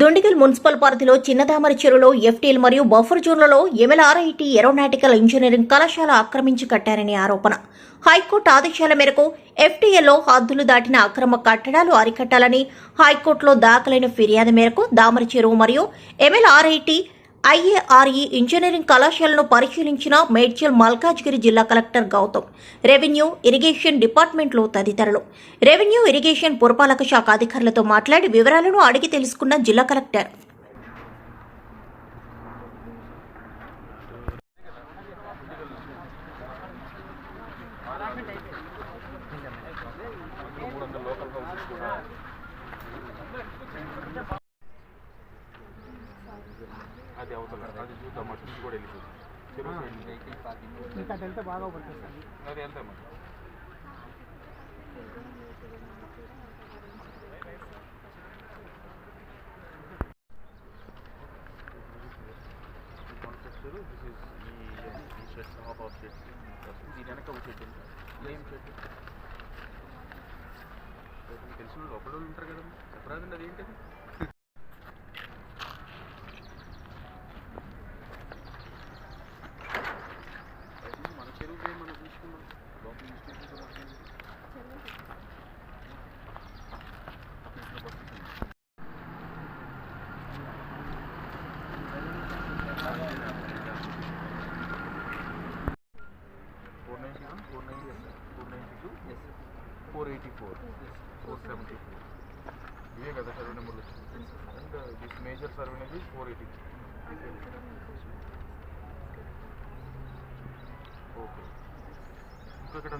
Dundigal municipal పరిధిలో చిన్నదామరి చెరువులో FTL మరియు బఫర్ జోన్లలో ఎంఎల్ఆర్ఐటి ఏరోనాటికల్ ఇంజనీరింగ్ కళాశాల ఆక్రమించి కట్టారనే ఆరోపణ. హైకోర్టు ఆదేశాల మేరకు ఎఫ్టీఎల్లో హద్దులు దాటిన అక్రమ కట్టడాలు అరికట్టాలని హైకోర్టులో దాఖలైన ఫిర్యాదు మేరకు దామరి చెరువు మరియు ఎంఎల్ఆర్ఐటి ఐఏఆర్ఈ ఇంజనీరింగ్ కళాశాలను పరిశీలించిన మేడ్చల్ మల్కాజ్గిరి జిల్లా కలెక్టర్ గౌతమ్. రెవెన్యూ ఇరిగేషన్ డిపార్ట్మెంట్లో తదితరులు. రెవెన్యూ ఇరిగేషన్ పురపాలక శాఖ అధికారులతో మాట్లాడి వివరాలను అడిగి తెలుసుకున్న జిల్లా కలెక్టర్. అది అవతల అది చూద్దాం అటు నుంచి కూడా వెళ్ళిపోతుంది. ఇంకా అటు వెళ్తే బాగా పడుతుంది. అది వెళ్తాం దీని వెనక ఒక షెడ్ ఉంది. ఏం షెడ్ తెలిసిన వాళ్ళు ఒకళ్ళు ఉంటారు కదా చెప్పరాదండి అది ఏంటది? four eighty four four seventy four ఇవే కదా సర్వే నెంబర్లు వచ్చింది and this major survey number four eighty okay ఇంకా ఇక్కడ